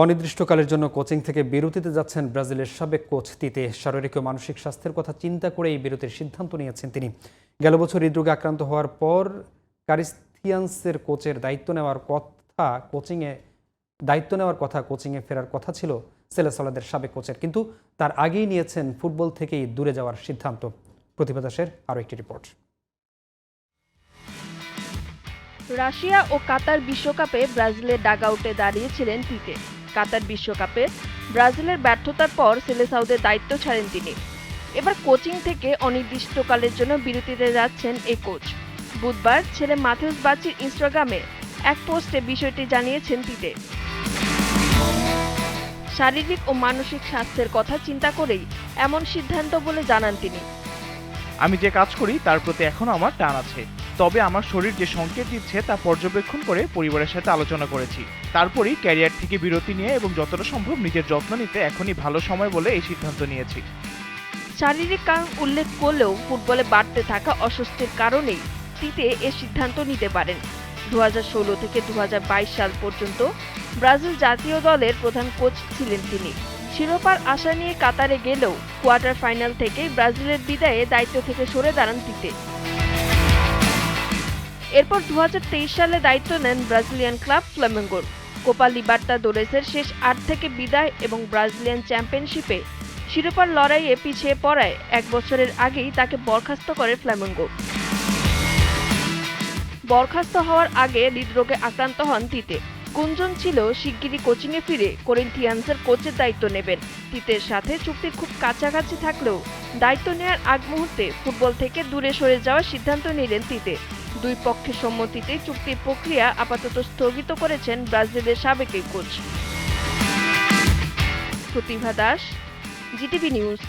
অনির্দিষ্টকালের জন্য কোচিং থেকে বিরতিতে যাচ্ছেন ব্রাজিলের সাবেক কোচ তিতে। শারীরিক ও মানসিক স্বাস্থ্যের কথা চিন্তা করে এই বিরতির সিদ্ধান্ত নিয়েছেন তিনি। গেল বছর হৃদরোগে আক্রান্ত হওয়ার পর কারিস্থিয়ান্সের কোচের দায়িত্ব নেওয়ার কথা কোচিংয়ে দায়িত্ব নেওয়ার কথা কোচিংয়ে ফেরার কথা ছিল সেলেসলাদের সাবেক কোচের। কিন্তু তার আগেই নিয়েছেন ফুটবল থেকেই দূরে যাওয়ার সিদ্ধান্ত। প্রতিভা দাসের আরও একটি রিপোর্ট। রাশিয়া ও কাতার বিশ্বকাপে ব্রাজিলের ডাগআউটে দাঁড়িয়েছিলেন তিতে। কাতার বিশ্বকাপে ব্রাজিলের ব্যর্থতার পর সেলেসাউদের দায়িত্ব ছাড়েন তিনি। এবার কোচিং থেকে অনির্দিষ্টকালের জন্য বিরতিতে যাচ্ছেন এই কোচ। বুধবার ছেলে মাথেউস বাচির ইনস্টাগ্রামে এক পোস্টে বিষয়টি জানিয়েছেন তিতে শারীরিক ও মানসিক স্বাস্থ্যের কথা চিন্তা করেই এমন সিদ্ধান্ত বলে জানান তিনি। আমি যে কাজ করি, তার প্রতি এখনও আমার টান আছে। তবে আমার শরীর যে সংকেত দিচ্ছে তা পর্যবেক্ষণ করে পরিবারের সাথে আলোচনা করেছি। তারপরই ক্যারিয়ার থেকে বিরতি নিয়ে এবং যতটা সম্ভব নিজের যত্ন নিতে এখনই ভালো সময় বলে এই সিদ্ধান্ত নিয়েছি। শারীরিক কারণ উল্লেখ করলেও ফুটবলে বাড়তে থাকা অস্বস্তির কারণেই তিতে এ সিদ্ধান্ত নিতে পারেন। দু হাজার ষোলো থেকে দু হাজার বাইশ সাল পর্যন্ত ব্রাজিল জাতীয় দলের প্রধান কোচ ছিলেন তিনি। শিরোপার আশা নিয়ে কাতারে গেলেও কোয়ার্টার ফাইনাল থেকেই ব্রাজিলের বিদায়ে দায়িত্ব থেকে সরে দাঁড়ান তিতে। এরপর দু হাজার তেইশ সালে দায়িত্ব নেন ব্রাজিলিয়ান ক্লাব ফ্লামেঙ্গোর কোপা লিবার্তা দোরেসের শেষ আট থেকে বিদায় এবং ব্রাজিলিয়ান চ্যাম্পিয়নশিপে শিরোপার লড়াইয়ে পিছিয়ে পড়ায় এক বছরের আগেই তাকে বরখাস্ত করে ফ্ল্যামেঙ্গো বরখাস্ত হওয়ার আগে হৃদরোগে আক্রান্ত হন তিতে। গুঞ্জন ছিল, শিগগিরই কোচিংয়ে ফিরে করিন্থিয়ান্সের কোচের দায়িত্ব নেবেন। তিতের সাথে চুক্তি খুব কাছাকাছি থাকলেও দায়িত্ব নেওয়ার আগ মুহূর্তে ফুটবল থেকে দূরে সরে যাওয়ার সিদ্ধান্ত নিলেন তিতে। দুই পক্ষের সম্মতিতে চুক্তির প্রক্রিয়া আপাতত স্থগিত করেছেন ব্রাজিলের সাবেক coach. Pratibha Das, GTV news.